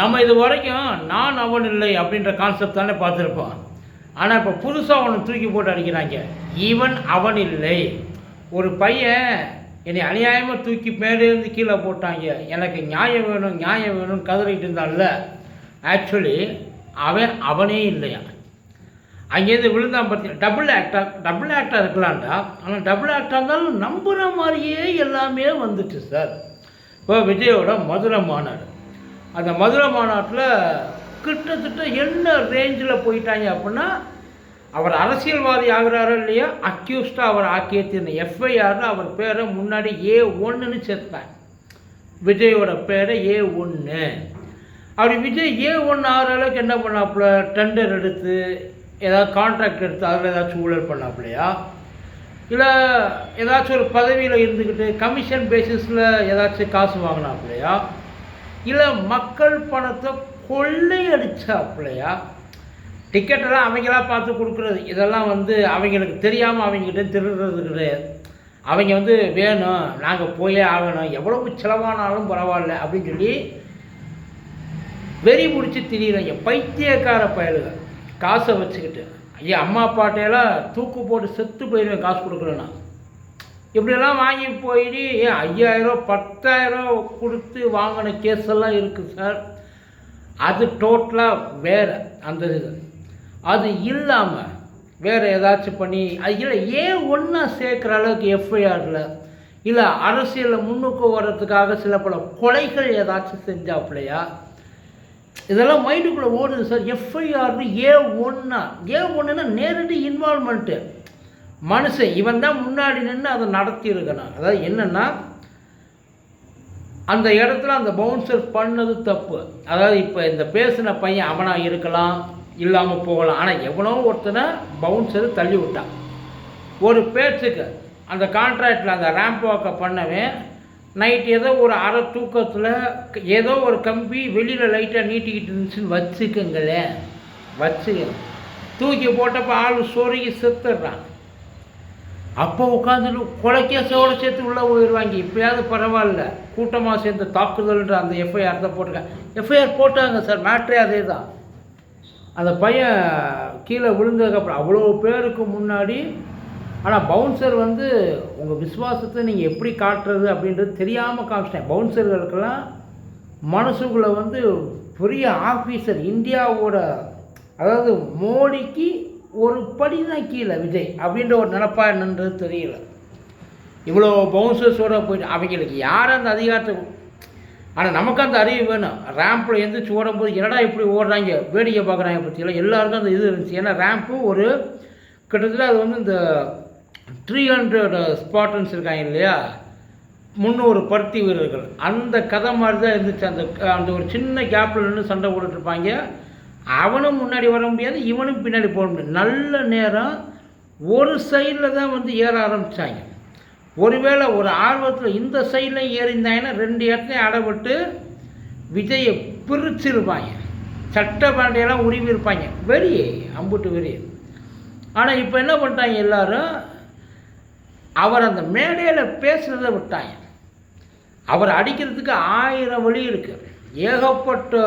நம்ம இது வரைக்கும் நான் அவன் இல்லை அப்படின்ற கான்செப்ட் தானே பார்த்துருப்போம். ஆனால் இப்போ புதுசாக அவனை தூக்கி போட்டு அடிக்கிறாங்க. இவன் அவன் இல்லை. ஒரு பையன் என்னை அநியாயமாக தூக்கி மேலேருந்து கீழே போட்டாங்க. எனக்கு நியாயம் வேணும் நியாயம் வேணும்னு கதறிட்டு இருந்தான்ல. ஆக்சுவலி அவன் அவனே இல்லையா? அங்கேருந்து விழுந்தான் பார்த்தீங்க டபுள் ஆக்டர் டபுள் ஆக்டாக இருக்கலாம்டா. ஆனால் டபுள் ஆக்டாக இருந்தாலும் நம்புகிற மாதிரியே எல்லாமே வந்துட்டு சார். இப்போ விஜயோட மதுரை மாநாடு அந்த மதுரை மாநாட்டில் கிட்டத்தட்ட என்ன ரேஞ்சில் போயிட்டாங்க அப்படின்னா அவர் அரசியல்வாதி ஆகுறாரோ இல்லையா அக்யூஸ்டாக அவர் ஆக்கிய தீர்ந்த எஃப்ஐஆரில் அவர் பேரை முன்னாடி ஏ ஒன்றுன்னு சேர்த்தாங்க விஜயோட பேரை ஏ ஒன்று அப்படி விஜய் ஏ ஒன்று ஆகிற அளவுக்கு என்ன பண்ணாப்புல? டெண்டர் எடுத்து ஏதாவது கான்ட்ராக்ட் எடுத்து அதில் ஏதாச்சும் ஊழல் பண்ணாப்புலையா? இல்லை ஏதாச்சும் ஒரு பதவியில் இருந்துக்கிட்டு கமிஷன் பேசிஸில் ஏதாச்சும் காசு வாங்கினாப்புலையா? இல்லை மக்கள் பணத்தை கொள்ளையடிச்சாப்புலையா டிக்கெட்டெல்லாம் அவங்களா பார்த்து கொடுக்குறது. இதெல்லாம் வந்து அவங்களுக்கு தெரியாமல் அவங்ககிட்ட திருடுறது கிடையாது. அவங்க வந்து வேணும் நாங்கள் போயே ஆகணும் எவ்வளவு செலவானாலும் பரவாயில்ல அப்படின்னு சொல்லி வெறி பிடிச்சி திரியிறீங்க. பைத்தியக்கார பயலுக காசை வச்சுக்கிட்டு. ஐயா அம்மா அப்பாட்டையெல்லாம் தூக்கு போட்டு செத்து போயிடுவேன் காசு கொடுக்கலன்னா. இப்படியெல்லாம் வாங்கி போய் ஐயாயிரம் பத்தாயிரம் கொடுத்து வாங்கின கேஸ் எல்லாம் இருக்குது சார் அது டோட்டலாக வேறு அந்த இது. அது இல்லாமல் வேறு ஏதாச்சும் பண்ணி அது இல்லை ஏன் ஒன்றா சேர்க்குற அளவுக்கு எஃப்ஐஆரில் இல்லை அரசியலில் முன்னுக்கு வர்றதுக்காக சில பல கொலைகள் ஏதாச்சும் செஞ்சாப்புலையா? இதெல்லாம் மைண்டுக்குள்ளே ஓடுது சார் எஃப்ஐஆர்னு ஏ ஒன்றா ஏ ஒன்றுனா நேரடி இன்வால்மெண்ட்டு மனுஷன் இவன் தான் முன்னாடி நின்று அதை நடத்தியிருக்கிறான். அதாவது என்னென்னா அந்த இடத்துல அந்த பவுன்சர் பண்ணது தப்பு. அதாவது இப்போ இந்த பேசின பையன் அவனாக இருக்கலாம் இல்லாமல் போகலாம். ஆனால் எவனோ ஒருத்தனை பவுன்சர் தள்ளி விட்டான். ஒரு பேச்சுக்கு அந்த கான்ட்ராக்டில் அந்த ரேம்ப் வாக்கை பண்ணவே நைட் ஏதோ ஒரு அரை தூக்கத்தில் ஏதோ ஒரு கம்பி வெளியில் லைட்டாக நீட்டிக்கிட்டு இருந்துச்சுன்னு வச்சுக்கோங்களேன். வச்சுக்க தூக்கி போட்டப்போ ஆள் சொருகி செத்துடுறான். அப்போ உட்காந்துட்டு கொலைக்கேசோட சேர்த்து உள்ளே உயிர்வாங்க இப்போயாவது பரவாயில்ல கூட்டமாக சேர்ந்து தாக்குதல்ன்ற அந்த எஃப்ஐஆர் தான் போட்டிருக்காங்க. எஃப்ஐஆர் போட்டாங்க சார் மேட்ரே அதே தான். அந்த பையன் கீழே விழுந்ததுக்கப்புறம் அவ்வளோ பேருக்கு முன்னாடி ஆனால் பவுன்சர் வந்து உங்கள் விசுவாசத்தை நீங்கள் எப்படி காட்டுறது அப்படின்றது தெரியாமல் காமிச்சிட்டேன். பவுன்சர்களுக்கெல்லாம் மனசுக்குள்ளே வந்து பெரிய ஆஃபீஸர் இந்தியாவோட அதாவது மோடிக்கு ஒரு படி தான் கீழே விஜய். அப்படின்ற ஒரு நினப்பா என்னன்றது தெரியல. இவ்வளோ பவுன்சர்ஸோடு போயிட்டு அவங்களுக்கு யார் அந்த அதிகாரத்தை ஆனால் நமக்கு அந்த அறிவு வேணும். ரேம்பில் எந்திரிச்சு ஓடும்போது என்னடா இப்படி ஓடுறாங்க? வேடிக்கை பார்க்குறாங்க பற்றியெல்லாம் எல்லாருக்கும் அந்த இது இருந்துச்சு. ஏன்னா ரேம்ப்பு ஒரு கிட்டத்தட்ட அது வந்து இந்த த்ரீ ஹண்ட்ரட் ஸ்பாட்டன்ஸ் இருக்காங்க இல்லையா? முந்நூறு பருத்தி வீரர்கள். அந்த கதை மாதிரி தான் இருந்துச்சு. அந்த அந்த ஒரு சின்ன கேப்பில் நின்று சண்டை போட்டுட்ருப்பாங்க அவனும் முன்னாடி வர முடியாது இவனும் பின்னாடி போக முடியாது. நல்ல நேரம் ஒரு சைடில் தான் வந்து ஏற ஆரம்பித்தாங்க ஒருவேளை ஒரு ஆர்வத்தில் இந்த சைடில் ஏறிந்தாங்கன்னா ரெண்டு இடத்துலையும் அடைபட்டு விஜயை பிரிச்சிருப்பாங்க. சட்ட பாண்டையெல்லாம் உருவி இருப்பாங்க வெறி அம்புட்டு வெறி ஆனால் இப்போ என்ன பண்ணிட்டாங்க எல்லாரும்? அவர் அந்த மேடையில் பேசுகிறத விட்டாங்க. அவர் அடிக்கிறதுக்கு ஆயிரம் வழி இருக்குது ஏகப்பட்ட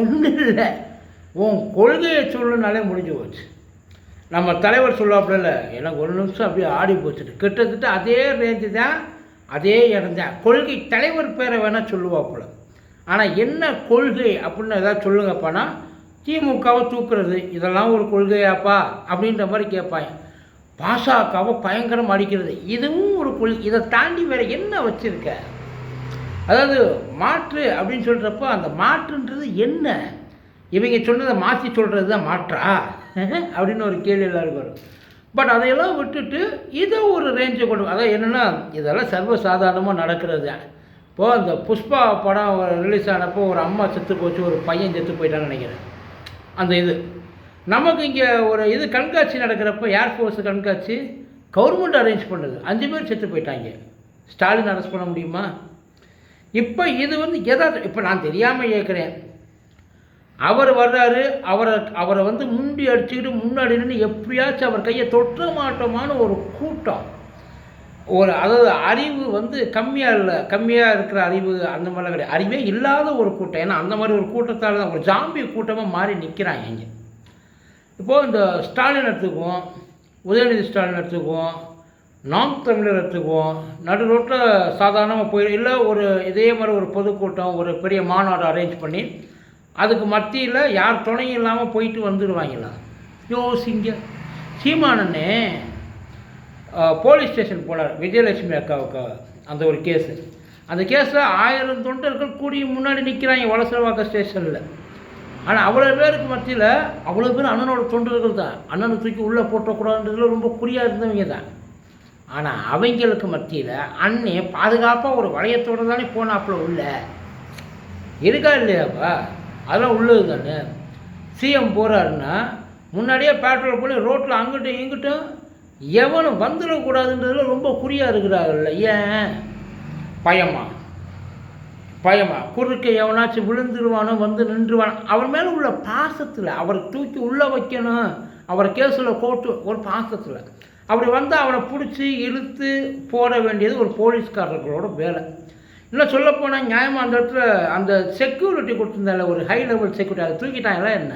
ஒன்றும் இல்லை உன் கொள்கையை சொல்லணுனாலே முடிஞ்சு போச்சு. நம்ம தலைவர் சொல்லுவாப்புல எனக்கு ஒரு நிமிஷம் அப்படியே ஆடி போச்சுட்டு. கிட்டத்தட்ட அதே ரேஞ்சு தான் அதே இடம் தான். கொள்கை தலைவர் பேரை வேணால் சொல்லுவாப்புல. ஆனால் என்ன கொள்கை அப்படின்னு ஏதாவது சொல்லுங்கப்பானா திமுகவை தூக்குறது இதெல்லாம் ஒரு கொள்கையாப்பா அப்படின்ற மாதிரி கேட்பாங்க. பாசகவை பயங்கரம் அடிக்கிறது இதுவும் ஒரு கொள்கை இதை தாண்டி வேறு என்ன வச்சுருக்க? அதாவது மாற்று அப்படின்னு சொல்கிறப்போ அந்த மாற்றுன்றது என்ன? இவங்க சொன்னதை மாற்றி சொல்கிறது தான் மாற்றா? அப்படின்னு ஒரு கேள்வி எல்லாருக்கும் வரும். பட் அதையெல்லாம் விட்டுட்டு இதை ஒரு ரேஞ்சை கொண்டு அதான் என்னென்னா இதெல்லாம் சர்வசாதாரணமாக நடக்கிறது. தான் இப்போது அந்த புஷ்பா படம் ரிலீஸ் ஆனப்போ ஒரு அம்மா செத்து போச்சு ஒரு பையன் செத்து போயிட்டான்னு நினைக்கிறேன். அந்த இது. நமக்கு இங்கே ஒரு இது கண்காட்சி நடக்கிறப்ப ஏர்ஃபோர்ஸ் கண்காட்சி கவர்மெண்ட் அரேஞ்ச் பண்ணுது. அஞ்சு பேர் செத்து போயிட்டாங்க. ஸ்டாலின் அரெஸ்ட் பண்ண முடியுமா? இப்போ இது வந்து எதாவது இப்போ நான் தெரியாமல் கேட்குறேன் அவர் வர்றாரு அவரை அவரை வந்து முண்டி அடிச்சுக்கிட்டு முன்னாடி நின்று எப்படியாச்சும் அவர் கையை தொற்ற மாட்டோமான ஒரு கூட்டம். ஒரு அதாவது அறிவு வந்து கம்மியாக இல்லை கம்மியாக இருக்கிற அறிவு அந்த மாதிரிலாம் கிடையாது. அறிவே இல்லாத ஒரு கூட்டம். ஏன்னா அந்த மாதிரி ஒரு கூட்டத்தால் தான் ஒரு ஜாம்பி கூட்டமாக மாறி நிற்கிறாங்க இங்கே. இப்போது இந்த ஸ்டாலின் எடுத்துக்குவோம் உதயநிதி ஸ்டாலின் எடுத்துக்குவோம் நாம் தமிழர் எடுத்துக்குவோம். நடு ரோட்டில் சாதாரணமாக போய் இல்லை ஒரு இதே மாதிரி ஒரு பொதுக்கூட்டம் ஒரு பெரிய மாநாடு அரேஞ்ச் பண்ணி அதுக்கு மத்தியில் யார் துணையும் இல்லாமல் போயிட்டு வந்துடுவாங்களா? யோசிங்க. சீமானண்ணே போலீஸ் ஸ்டேஷன் போனார் விஜயலட்சுமி அக்காவுக்கு அந்த ஒரு கேஸு. அந்த கேஸில் ஆயிரம் தொண்டர்கள் கூடி முன்னாடி நிற்கிறாங்க வளசரவாக்க ஸ்டேஷனில். ஆனால் அவ்வளோ பேருக்கு மத்தியில் அவ்வளோ பேர் அண்ணனோட தொண்டர்கள் தான். அண்ணனை தூக்கி உள்ளே போட்டக்கூடாதுன்றதுல ரொம்ப குறியாக இருந்தவங்க தான். ஆனால் அவங்களுக்கு மத்தியில் அண்ணே பாதுகாப்பாக ஒரு வளையத்தோடு தானே போனாப்புல உள்ள. இருக்கா இல்லையாப்பா? அதெல்லாம் உள்ளது தானே. சிஎம் போகிறாருன்னா முன்னாடியே பேட்ரோல் பண்ணி ரோட்டில் அங்கிட்டும் இங்கிட்டும் எவனும் வந்துடக்கூடாதுன்றதுல ரொம்ப குறியாக இருக்கிறாங்கல்ல ஏன்? பயமா? பயமா? குறுக்க எவனாச்சும் விழுந்துருவானோ வந்து நின்றுவானோ அவர் மேலே உள்ள பாசத்தில் அவரை தூக்கி உள்ளே வைக்கணும். அவரை கேஸில் கோட்டு ஒரு பாசத்தில். அப்படி வந்து அவனை பிடிச்சி இழுத்து போட வேண்டியது ஒரு போலீஸ்காரர்களோட வேலை. இன்னும் சொல்லப்போனால் நியாயமாக அந்த இடத்துல அந்த செக்யூரிட்டி கொடுத்துருந்தால ஒரு ஹை லெவல் செக்யூரிட்டி அதை தூக்கிட்டாங்களா என்ன?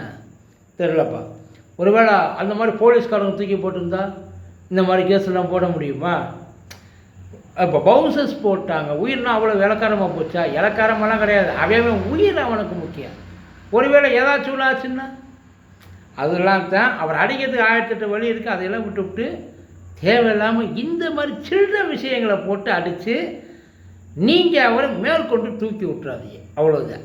தெரிலப்பா ஒருவேளை அந்த மாதிரி போலீஸ்காரங்க தூக்கி போட்டிருந்தா இந்த மாதிரி கேஸ்லாம் போட முடியுமா? இப்போ பவுன்சர்ஸ் போட்டாங்க. உயிர்னா அவ்வளோ இலக்காரமாக போச்சா? இலக்காரமெல்லாம் கிடையாது. அவன் உயிர் அவனுக்கு முக்கியம். ஒருவேளை ஏதாச்சும் ஒன்று ஆச்சுன்னா? அதெல்லாம் தான் அவர் அடிக்கிறதுக்கு ஆயிரத்தெட்டு வழி இருக்குது அதையெல்லாம் விட்டு விட்டு தேவையில்லாமல் இந்த மாதிரி சில்லற விஷயங்களை போட்டு அடித்து நீங்கள் அவரை மேற்கொண்டு தூக்கி விட்றாதீங்க அவ்வளோதான்